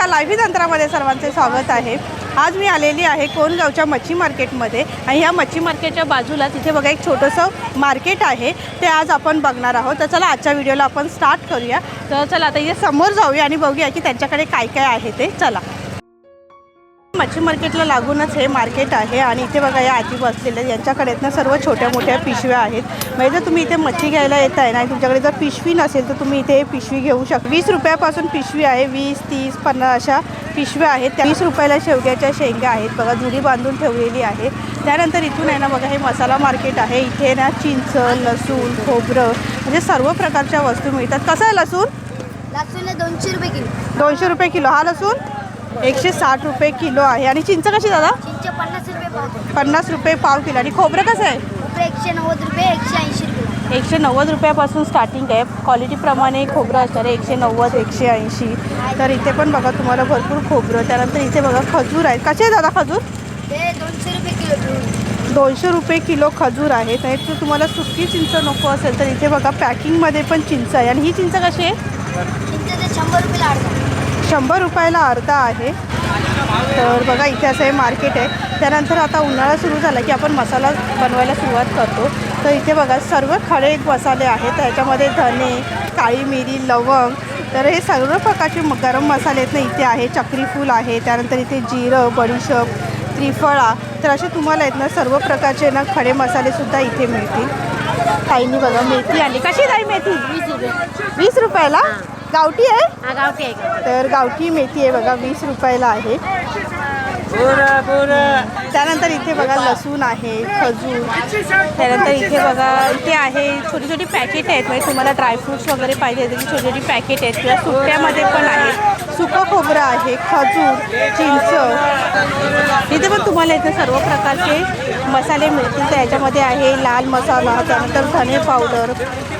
एका लाईव्ह तंत्रामध्ये सर्वांचे स्वागत आहे. आज मी आलेली आहे कोणगावच्या मच्छी मार्केटमध्ये आणि ह्या मच्छी मार्केटच्या बाजूला तिथे बघा एक छोटंसं मार्केट आहे. ते आज आपण बघणार आहोत. तर चला आजच्या व्हिडिओला आपण स्टार्ट करूया. तर चला आता इथे समोर जाऊया आणि बघूया की त्यांच्याकडे काय काय आहे ते. चला. मच्छी मार्केटला लागूनच हे मार्केट आहे आणि इथे बघा या आजी बसलेल्या. यांच्याकडे ना सर्व छोट्या मोठ्या पिशव्या आहेत. म्हणजे जर तुम्ही इथे मच्छी घ्यायला येत आहे ना तुमच्याकडे जर पिशवी नसेल तर तुम्ही इथे पिशवी घेऊ शकता. वीस रुपयापासून पिशवी आहे वीस तीस पन्नास अशा पिशव्या आहेत. त्या वीस रुपयाला शेवग्याच्या शेंगा आहेत. बघा जुडी बांधून ठेवलेली आहे. त्यानंतर इथून आहे ना बघा हे मसाला मार्केट आहे. इथे ना चिंच लसूण खोबरं म्हणजे सर्व प्रकारच्या वस्तू मिळतात. कसं आहे लसूण? लसूण दोनशे रुपये किलो. दोनशे रुपये किलो. हा लसूण? एकशे साठ रुपये किलो आहे. आणि चिंच कशी दादा? चिंचे पन्नास रुपये पाव पन्नास रुपये पाव किलो. आणि खोबरं कसं आहे? एकशे नव्वद रुपये एकशे ऐंशी रुपये. एकशे नव्वद रुपयापासून स्टार्टिंग आहे. क्वालिटीप्रमाणे खोबरं असणार आहे. एकशे नव्वद एकशे ऐंशी. तर इथे पण बघा तुम्हाला भरपूर खोबरं. त्यानंतर इथे बघा खजूर आहेत. कसे आहे दादा खजूर? ते दोनशे रुपये किलो दोनशे रुपये किलो खजूर आहेत. आणि जर तुम्हाला सुकी चिंच नको असेल तर इथे बघा पॅकिंगमध्ये पण चिंच आहे. आणि ही चिंच कशी आहे? चिंचे ते शंभर रुपये लाडतात शंभर रुपयाला अर्धा आहे. तर बघा इथे असं हे मार्केट आहे. त्यानंतर आता उन्हाळा सुरू झाला की आपण मसाला बनवायला सुरुवात करतो. तर इथे बघा सर्व खडे मसाले आहेत. त्याच्यामध्ये धने काळी मिरी लवंग तर हे सर्व प्रकारचे म- गरम मसाले आहेत ना इथे आहे. चक्रीफूल आहे. त्यानंतर इथे जिरं बडीशप त्रिफळा तर असे तुम्हाला आहेत ना सर्व प्रकारचे ना खडे मसालेसुद्धा इथे मिळतील. ताईनी बघा मेथी आणली. कशी ताई मेथी? वीस रुपयाला? गावठी आहे? हा गावठी आहे का तर गावठी मेथी आहे बघा वीस रुपयाला आहे. त्यानंतर इथे बघा लसूण आहे खजूर. त्यानंतर इथे बघा इथे आहे छोटी छोटी पॅकेट आहेत. म्हणजे तुम्हाला ड्रायफ्रुट्स वगैरे पाहिजे छोटी छोटी पॅकेट आहेत. किंवा सुट्ट्यामध्ये पण आहे. सुकं खोबरं आहे खजूर चिंच. इथे पण तुम्हाला इथे सर्व प्रकारचे मसाले मिळतील. तर याच्यामध्ये आहे लाल मसाला त्यानंतर धने पावडर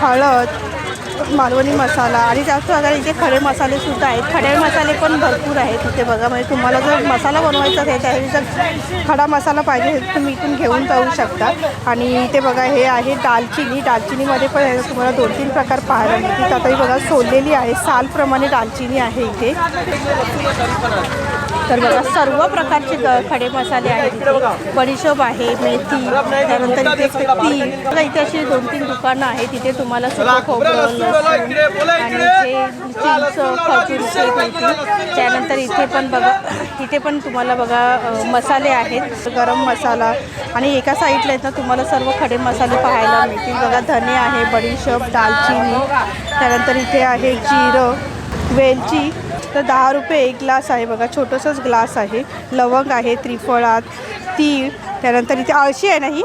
हळद मालवणी मसाला आणि जास्त प्रकारे इथे खडे मसाले सुद्धा आहेत. खडे मसाले पण भरपूर आहेत इथे बघा. म्हणजे तुम्हाला जर मसाला बनवायचा असेल आहे जर खडा मसाला पाहिजे तर तुम्ही इथून घेऊन जाऊ शकता. आणि इथे बघा हे आहे दालचिनी. दालचिनीमध्ये पण तुम्हाला दोन तीन प्रकार पाहायला मिळतील. आता ही बघा सोललेली आहे. सालप्रमाणे दालचिनी आहे इथे. तर बघा सर्व प्रकारचे खडे मसाले आहेत बडीशोप आहे मेथी त्यानंतर इथे तीळ बघा इथे अशी दोन तीन दुकानं आहेत. तिथे तुम्हाला सुकं खोबरं लसूण आणि चिंच मिळतील. त्यानंतर इथे पण बघा इथे पण तुम्हाला बघा मसाले आहेत. गरम मसाला. आणि एका साईडला आहेत ना तुम्हाला सर्व खडे मसाले पाहायला मिळतील. बघा धने आहे बडीशोप दालचिनी. त्यानंतर इथे आहे जिरं वेलची. तर दहा रुपये एक ग्लास आहे. बघा छोटंसंच ग्लास आहे. लवंग आहे त्रिफळात तीळ त्यानंतर इथे अळशी आहे ना ही?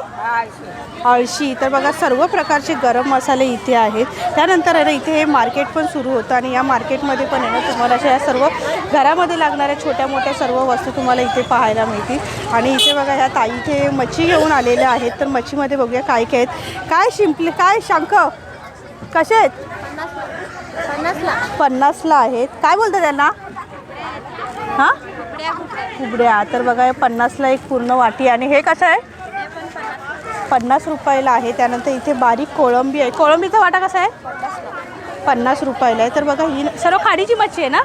अळशी तर बघा सर्व प्रकारचे गरम मसाले इथे आहेत. त्यानंतर आहे ना इथे हे मार्केट पण सुरू होतं आणि या मार्केटमध्ये पण आहे ना तुम्हाला अशा या सर्व घरामध्ये लागणाऱ्या छोट्या मोठ्या सर्व वस्तू तुम्हाला इथे पाहायला मिळतील. आणि इथे बघा ह्या ताई इथे मच्छी घेऊन आलेल्या आहेत. तर मच्छीमध्ये बघूया काय काय आहेत. काय शिंपले काय शंख? कसे आहेत? पन्नासला. पन्नासला आहेत. काय बोलतात त्यांना? हां? कुबड्या तर बघा पन्नासला एक पूर्ण वाटी आणि हे कसं आहे? पन्नास रुपयाला आहे. त्यानंतर इथे बारीक कोळंबी आहे. कोळंबीचा वाटा कसा आहे? पन्नास रुपयाला आहे. तर बघा ही सर्व खाडीची मच्छी आहे ना?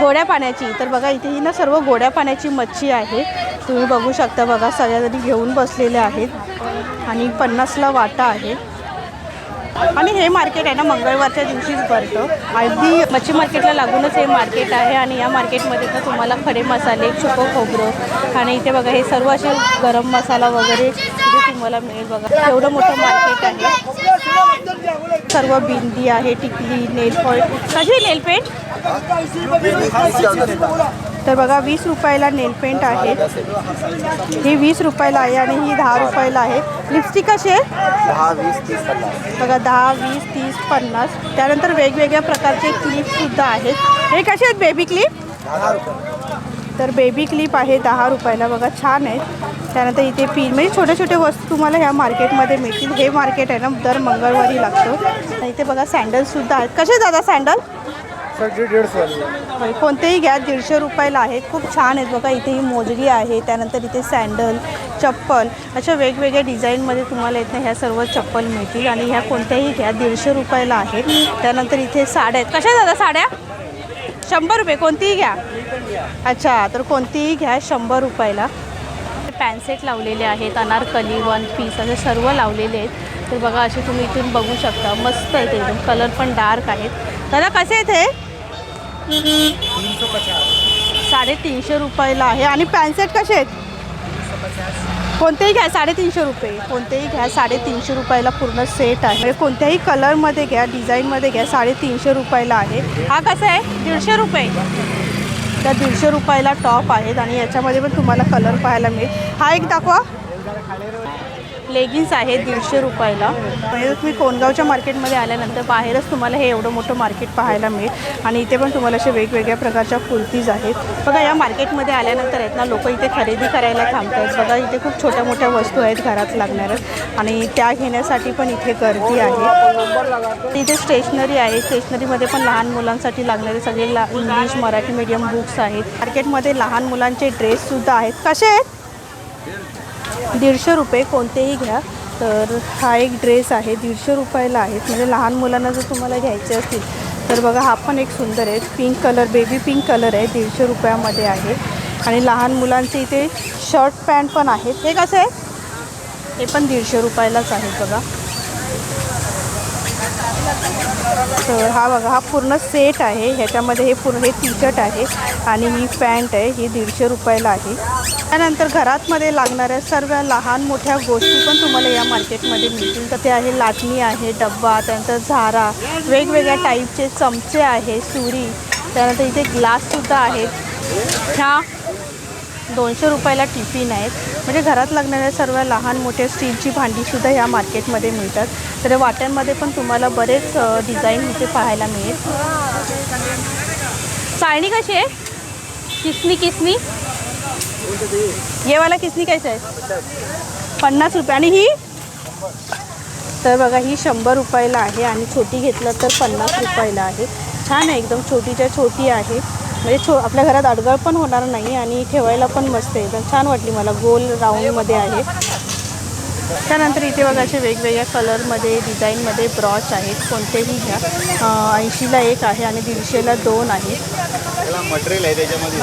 गोड्या पाण्याची. तर बघा इथे ही ना सर्व गोड्या पाण्याची मच्छी आहे. तुम्ही बघू शकता बघा सगळ्याजणी घेऊन बसलेल्या आहेत. आणि पन्नासला वाटा आहे. आणि हे मार्केट आहे ना मंगळवारच्या दिवशीच भरतं अगदी मच्छी मार्केटला लागूनच हे मार्केट आहे आणि या मार्केटमध्ये तर तुम्हाला खडे मसाले सुकं खोबरं आणि इथे बघा हे सर्व असे गरम मसाला वगैरे इथे तुम्हाला मिळेल बघा एवढं मोठं मार्केट आहे सर्व बिंदी आहे टिकली नेल पॉईंट कशी नेल पेंट तर बघा वीस रुपयाला नेल पेंट आहे. ही वीस रुपयाला आहे आणि ही दहा रुपयाला आहे. लिपस्टिक कशी आहे? बघा दहा वीस तीस पन्नास. त्यानंतर वेगवेगळ्या प्रकारचे क्लिपसुद्धा आहेत. हे कसे आहेत बेबी क्लिप तर बेबी क्लिप आहे दहा रुपयाला. बघा छान आहेत. त्यानंतर इथे पिन म्हणजे छोटे छोटे वस्तू तुम्हाला ह्या मार्केटमध्ये मिळतील. हे मार्केट आहे ना दर मंगळवारी लागतं. आणि इथे बघा सँडलसुद्धा आहेत. कसे दादा सँडल सगळी दीडशे कोणतेही घ्या दीडशे रुपयाला आहेत. खूप छान आहेत बघा इथे ही मोजरी आहे त्यानंतर इथे सँडल चप्पल अशा वेगवेगळ्या डिझाईनमध्ये तुम्हाला इथे ह्या सर्व चप्पल मिळतील. आणि ह्या कोणत्याही घ्या दीडशे रुपयाला आहेत. त्यानंतर इथे साड्या आहेत. कशा दादा साड्या? शंभर रुपये कोणतीही घ्या. अच्छा तर कोणतीही घ्या शंभर रुपयाला. पॅन्सेट लावलेले आहेत अनारकली वन पीस असे सर्व लावलेले आहेत. तर बघा असे तुम्ही इथून बघू शकता. मस्त आहेत एकदम. कलर पण डार्क आहेत. दादा कसे आहेत हे? साडेतीनशे रुपयाला आहे. आणि पॅन्सेट कसे आहेत? कोणतेही घ्या साडेतीनशे रुपये. कोणतेही घ्या साडेतीनशे रुपयाला पूर्ण सेट आहे. म्हणजे कोणत्याही कलरमध्ये घ्या डिझाईनमध्ये घ्या साडेतीनशे रुपयाला आहे. हा कसा आहे? दीडशे रुपये. त्या दीडशे रुपयाला टॉप आहेत आणि याच्यामध्ये पण तुम्हाला कलर पाहायला मिळेल. हा एक दाखवा. लेगिन्स आहे दीडशे रुपयाला. म्हणजे तुम्ही कोणगावच्या मार्केटमध्ये आल्यानंतर बाहेरच तुम्हाला हे एवढं मोठं मार्केट पाहायला मिळेल. आणि इथे पण तुम्हाला असे वेगवेगळ्या प्रकारच्या कुर्तीज आहेत. बघा या मार्केटमध्ये आल्यानंतर आहेत ना लोक इथे खरेदी करायला थांबतात. बघा इथे खूप छोट्या मोठ्या वस्तू आहेत घरात लागणाऱ्या. आणि त्या घेण्यासाठी पण इथे गर्दी आहे. इथे स्टेशनरी आहे. स्टेशनरीमध्ये पण लहान मुलांसाठी लागणारे सगळे ला इंग्लिश मराठी मीडियम बुक्स आहेत. मार्केटमध्ये लहान मुलांचे ड्रेससुद्धा आहेत. कसे आहेत? दीडशे रुपये कोणतेही घ्या. तर हा एक ड्रेस आहे दीडशे रुपयाला आहे. म्हणजे लहान मुलांना जर तुम्हाला घ्यायचे असतील तर बघा हा पण एक सुंदर आहे. Pink colour baby pink colour आहे दीडशे रुपयामध्ये आहे. आणि लहान मुलांचे इथे शर्ट पॅन्ट पण आहेत. हे कसं आहे? हे पण दीडशे रुपयालाच आहे बघा. तर हा बघा हा पूर्ण सेट आहे. ह्याच्यामध्ये हे पूर्ण हे टी शर्ट आहे. आणि ही पॅन्ट आहे ही दीडशे रुपयाला आहे. त्यानंतर घरातमध्ये लागणाऱ्या सर्व लहान मोठ्या गोष्टी पण तुम्हाला या मार्केटमध्ये मिळतील. तर ते आहे लाटणी आहे डब्बा त्यानंतर झारा वेगवेगळ्या टाईपचे चमचे आहे सुरी. त्यानंतर इथे ग्लाससुद्धा आहेत. ह्या दोनशे रुपयाला टिफिन आहेत. म्हणजे घरात लागणाऱ्या सर्व लहान मोठ्या स्टीलची भांडीसुद्धा ह्या मार्केटमध्ये मिळतात. तर वाट्यांमध्ये पण तुम्हाला बरेच डिझाईन इथे पाहायला मिळेल. चाळणी कशी आहे? किसनी किसनी ये वाला किसनी कैसे आहे पन्नास रुपये. आणि ही? तर बघा ही शंभर रुपयाला आहे आणि छोटी घेतलं तर पन्नास रुपयाला आहे. छान आहे एकदम छोटीच्या छोटी आहे. म्हणजे छो आपल्या घरात अडगळ पण होणार नाही आणि ठेवायला पण मस्त आहे. एकदम छान वाटली मला गोल राऊंडमध्ये आहे. त्यानंतर इथे बघा असे वेगवेगळ्या कलरमध्ये डिझाईनमध्ये ब्रॉच आहेत. कोणतेही घ्या. ऐंशीला एक आहे आणि दीडशेला दोन आहे त्याला मटेरियल आहे त्याच्यामध्ये.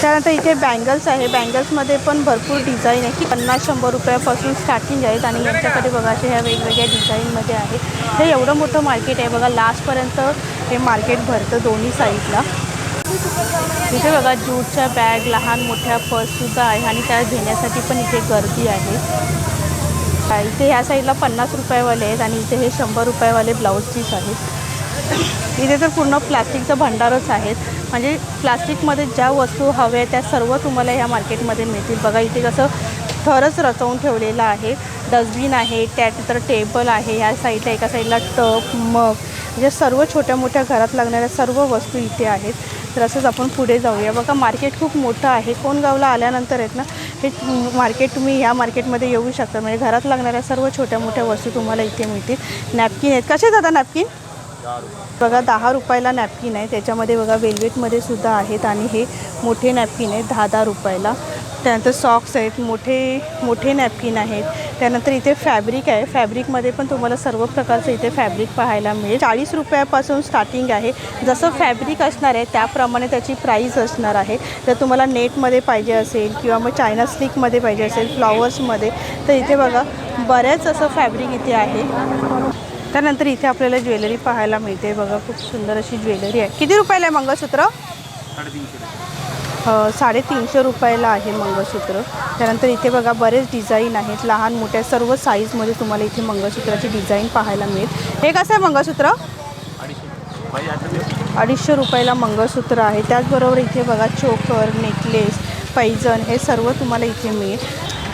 त्यानंतर इथे बँगल्स आहे. बँगल्समध्ये पण भरपूर डिझाईन आहे. की पन्नास शंभर रुपयापासून स्टार्टिंग आहेत आणि यांच्याकडे बघा असे ह्या वेगवेगळ्या डिझाईनमध्ये आहे. हे एवढं मोठं मार्केट आहे. बघा लास्टपर्यंत हे मार्केट भरतं दोन्ही साईडला. इथे बघा ज्यूटच्या बॅग लहान मोठ्या पर्ससुद्धा आहे आणि त्या घेण्यासाठी पण इथे गर्दी आहे. इथे ह्या साईडला पन्नास रुपयावाले आहेत आणि इथे हे शंभर रुपयावाले ब्लाऊज पीस आहेत. इथे तर पूर्ण प्लास्टिकचं भंडारच आहेत. म्हणजे प्लास्टिकमध्ये ज्या वस्तू हव्या त्या सर्व तुम्हाला ह्या मार्केटमध्ये मिळतील. बघा इथे कसं थरच रचवून ठेवलेलं आहे. डस्टबिन आहे त्यानंतर टेबल आहे. ह्या साईडला एका साईडला टप मग म्हणजे सर्व छोट्या मोठ्या घरात लागणाऱ्या सर्व वस्तू इथे आहेत. तर असंच आपण पुढे जाऊया. बघा मार्केट खूप मोठं आहे. कोण गावला आल्यानंतर आहेत ना हे मार्केट तुम्ही ह्या मार्केटमध्ये येऊ शकता. म्हणजे घरात लागणाऱ्या सर्व छोट्या मोठ्या वस्तू तुम्हाला इथे मिळतील. नॅपकिन आहेत. कसे दादा नॅपकिन? बघा दहा रुपयाला नॅपकिन आहे. त्याच्यामध्ये बघा वेल्वेटमध्ये सुद्धा आहेत आणि हे मोठे नॅपकिन आहेत दहा दहा रुपयाला. त्यानंतर सॉक्स आहेत मोठे मोठे नॅपकिन आहेत. त्यानंतर इथे फॅब्रिक आहे. फॅब्रिकमध्ये पण तुम्हाला सर्व प्रकारचं इथे फॅब्रिक पाहायला मिळेल. चाळीस रुपयापासून स्टार्टिंग आहे. जसं फॅब्रिक असणार आहे त्याप्रमाणे त्याची प्राईस असणार आहे. जर तुम्हाला नेटमध्ये पाहिजे असेल किंवा मग चायना स्लिकमध्ये पाहिजे असेल फ्लॉवर्समध्ये तर इथे बघा बऱ्याच असं फॅब्रिक इथे आहे. त्यानंतर इथे आपल्याला ज्वेलरी पाहायला मिळते. बघा खूप सुंदर अशी ज्वेलरी आहे. किती रुपयाला आहे मंगळसूत्र? साडेतीनशे. रुपयाला आहे मंगळसूत्र. त्यानंतर इथे बघा बरेच डिझाईन आहेत. लहान मोठ्या सर्व साईजमध्ये तुम्हाला इथे मंगळसूत्राची डिझाईन पाहायला मिळेल. हे कसं आहे मंगळसूत्र? अडीचशे रुपयाला मंगळसूत्र आहे. त्याचबरोबर इथे बघा चोकर नेकलेस पैजण हे सर्व तुम्हाला इथे मिळेल.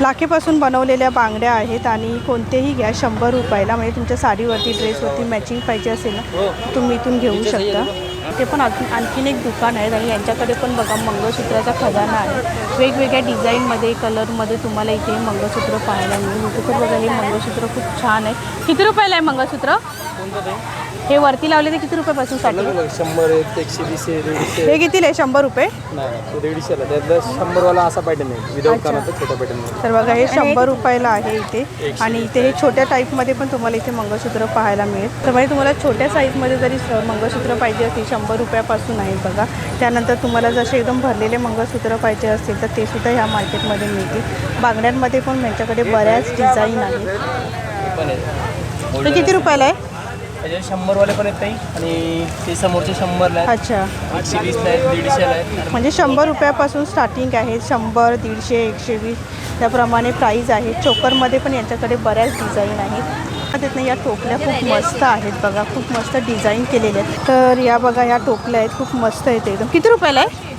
लाखेपासून बनवलेल्या बांगड्या आहेत आणि कोणतेही घ्या शंभर रुपयाला. म्हणजे तुमच्या साडीवरती ड्रेसवरती मॅचिंग पाहिजे असेल ना तुम्ही इथून घेऊ शकता. ते पण अजून आणखीन एक दुकान आहे आणि यांच्याकडे पण बघा मंगळसूत्राचा खजाना आहे. वेगवेगळ्या डिझाईनमध्ये कलरमध्ये तुम्हाला इथे मंगळसूत्र पाहायला मिळेल. तर बघा हे मंगळसूत्र खूप छान आहे. किती रुपयाला आहे मंगळसूत्र? हे वरती लावले ते किती रुपयापासून शंभर एकशे वीस आहे दीडशे. हे कितीला आहे शंभर रुपये? नाही तो दीडशेला त्यातलं शंभरवाला असा पॅटर्न आहे. विदाऊट अच्छा. कानाचा छोटा पॅटर्न आहे. तर बघा हे शंभर रुपयाला आहे इथे. आणि इथे हे छोट्या टाईपमध्ये पण तुम्हाला इथे मंगळसूत्र पाहायला मिळेल. तर म्हणजे तुम्हाला छोट्या साईजमध्ये जरी मंगळसूत्र पाहिजे असतील शंभर रुपयापासून आहे बघा. त्यानंतर तुम्हाला जसे एकदम भरलेले मंगळसूत्र पाहिजे असतील तर ते सुद्धा ह्या मार्केटमध्ये मिळतील. बांगड्यांमध्ये पण यांच्याकडे बऱ्याच डिझाईन आहेत. किती रुपयाला आहे? त्याचे शंभरवाले पण आहेत काही आणि ते समोरचे शंभरला आहेत. अच्छा. एकशे वीसला आहेत दीडशेला आहेत. म्हणजे शंभर रुपयापासून स्टार्टिंग आहे. शंभर दीडशे एकशे वीस. त्याप्रमाणे प्राईज आहे. चोकरमध्ये पण यांच्याकडे बऱ्याच डिझाईन आहेत. तिथनं या टोपल्या खूप मस्त आहेत बघा. खूप मस्त डिझाईन केलेल्या आहेत. तर या बघा या टोपल्या आहेत. खूप मस्त आहेत एकदम. किती रुपयाला आहे?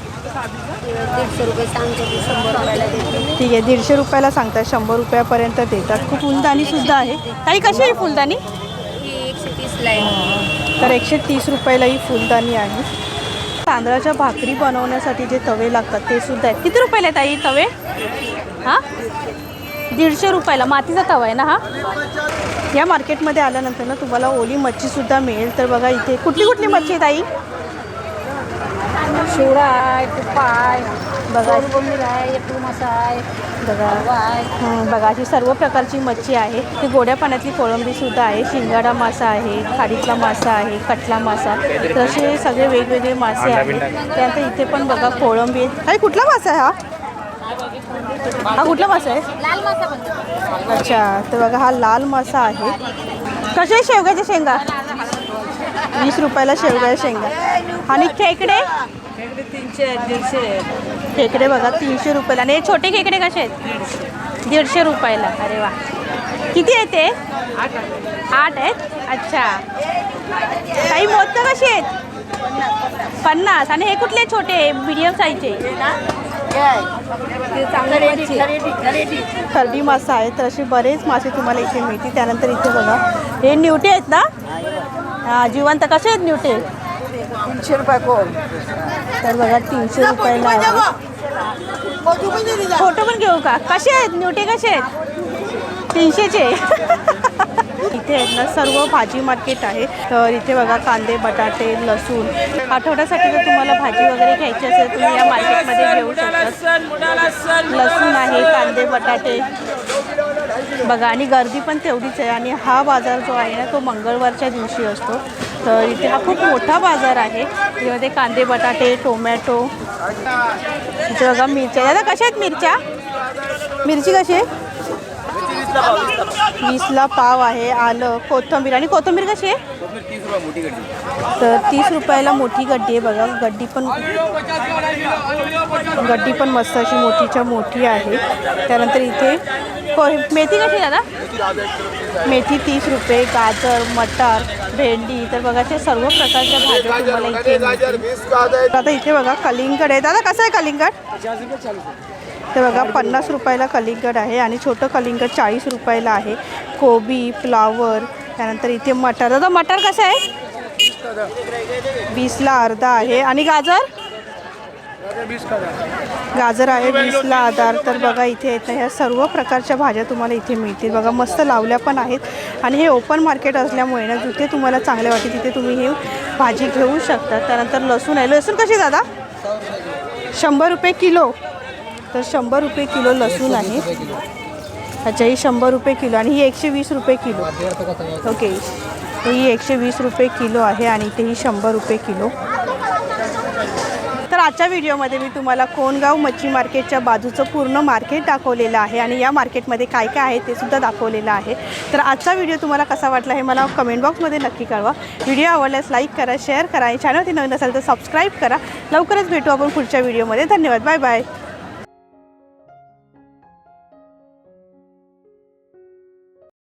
ठीक आहे. दीडशे रुपयाला सांगतात. शंभर रुपयापर्यंत देतात. खूप फुलदाणी सुद्धा आहे. ताई कशी आहे फुलदाणी आहे. तर एकशे तीस रुपयाला ही फुलदाणी आहे. तांदळाच्या भाकरी बनवण्यासाठी जे तवे लागतात ते सुद्धा आहेत. किती रुपयाला आहेत आई तवे? हां? दीडशे रुपयाला. मातीचा तवा आहे ना हा? या मार्केटमध्ये आल्यानंतर ना तुम्हाला ओली मच्छीसुद्धा मिळेल. तर बघा इथे कुठली कुठली मच्छी आहे ताई शिवडा आहे तुप्पा आहे मासा आहे बघा आहे. बघा अशी सर्व प्रकारची मच्छी आहे. ती गोड्या पाण्यातली कोळंबीसुद्धा आहे. शिंगाडा मासा आहे खाडीतला मासा आहे कटला मासा. तर असे सगळे वेगवेगळे मासे आहेत. त्यानंतर इथे पण बघा कोळंबी आहे. ताई कुठला मासा आहे हा? हा कुठला मासा आहे? लाल मासा पण. अच्छा तर बघा हा लाल मासा आहे. कसे शेवग्याच्या शेंगा? वीस रुपयाला शेवग्याच्या शेंगा. आणि खेकडे? तीनशे दीडशे खेकडे बघा तीनशे रुपयाला. आणि हे छोटे खेकडे कसे आहेत? दीडशे. रुपयाला. अरे वा. किती आहे ते? आठ आहेत. अच्छा. काही मोदक कसे आहेत? पन्नास. आणि हे कुठले छोटे? मीडियम साईजचे. खरडी मासा आहे. तर असे बरेच मासे तुम्हाला इथे मिळतील. त्यानंतर इथे बघा. हे न्यूटे आहेत ना? हां जिवंत कसे आहेत न्यूटे तीनशे रुपये कोण? तर बघा तीनशे रुपयाला आहे फोटो पण घेऊ का? कसे आहेत? न्यूटे कसे आहेत? तीनशेचे. इथे आहेत ना सर्व भाजी मार्केट आहे. तर इथे बघा कांदे बटाटे लसूण. आठवड्यासाठी जर तुम्हाला भाजी वगैरे घ्यायची असेल तुम्ही या मार्केटमध्ये घेऊ शकता. लसूण आहे कांदे बटाटे. बघा आणि गर्दी पण तेवढीच आहे. आणि हा बाजार जो आहे ना तो मंगळवारच्या दिवशी असतो. तर इथे हा खूप मोठा बाजार आहे. त्यामध्ये कांदे बटाटे टोमॅटो इथे बघा मिरच्या. दादा कशा आहेत मिरच्या? मिरची कशी आहे? वीसला पाव आहे आलं कोथिंबीर. आणि कोथिंबीर कशी आहे? तर तीस रुपयाला मोठी गड्डी आहे बघा. गड्डी पण गड्डी पण मस्त अशी मोठीच्या मोठी आहे. त्यानंतर इथे को मेथी कशी आहे दादा? मेथी तीस रुपये गाजर मटार भेंडी तर बघा ते सर्व प्रकारच्या भाज्या तुम्हाला इथे मिळतील. आता इथे बघा कलिंगड आहे. दादा कसं आहे कलिंगड? तर बघा पन्नास रुपयाला कलिंगड आहे आणि छोटं कलिंगड चाळीस रुपयाला आहे. कोबी फ्लावर त्यानंतर इथे मटर. दादा मटर कसं आहे? वीसला अर्धा आहे. आणि गाजर? गाजर आहे वीसला आधार. तर बघा इथे येतं. ह्या सर्व प्रकारच्या भाज्या तुम्हाला इथे मिळतील. बघा मस्त लावल्या पण आहेत. आणि हे ओपन मार्केट असल्यामुळे ना जिथे तुम्हाला चांगले वाटते तिथे तुम्ही हे भाजी घेऊ शकता. त्यानंतर लसूण आहे. लसूण कशी दादा? शंभर रुपये किलो. तर शंभर रुपये किलो लसूण आहे. अच्छा ही शंभर रुपये किलो. आणि ही एकशे वीस रुपये किलो. ओके. ही एकशे वीस रुपये किलो आहे आणि इथे ही शंभर रुपये किलो. तर आजच्या व्हिडिओमध्ये मी तुम्हाला कोणगाव मच्छी मार्केटच्या बाजूचं पूर्ण मार्केट दाखवलेलं आहे आणि या मार्केटमध्ये काय काय आहे ते सुद्धा दाखवलेलं आहे. तर आजचा व्हिडिओ तुम्हाला कसा वाटला हे मला कमेंट बॉक्समध्ये नक्की कळवा. व्हिडिओ आवडल्यास लाईक करा शेअर करा आणि चॅनलवरती नवीन असेल तर सबस्क्राईब करा. लवकरच भेटू आपण पुढच्या व्हिडिओमध्ये. धन्यवाद. Bye bye